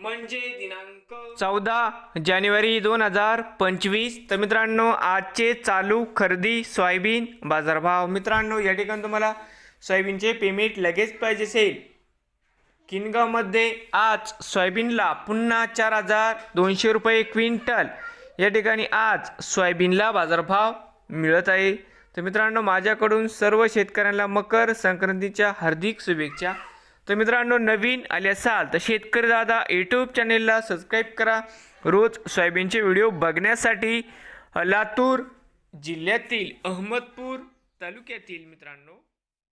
म्हणजे दिनांक चौदा जानेवारी दोन हजार पंचवीस. तर मित्रांनो आजचे चालू खरेदी सोयाबीन बाजारभाव. मित्रांनो या ठिकाणी तुम्हाला सोयाबीनचे पेमेंट लगेच पाहिजे असेल. किनगावमध्ये आज सोयाबीनला पुन्हा चार हजार दोनशे रुपये क्विंटल. या ठिकाणी आज सोयाबीनला बाजारभाव मिळत आहे. तर मित्रांनो माझ्याकडून सर्व शेतकऱ्यांना मकर संक्रांतीच्या हार्दिक शुभेच्छा. तर मित्रांनो नवीन आले असाल तर शेतकरी दादा यूट्यूब चॅनेलला सबस्क्राईब करा. रोज सोयाबीनचे व्हिडिओ बघण्यासाठी लातूर जिल्ह्यातील अहमदपूर तालुक्यातील मित्रांनो.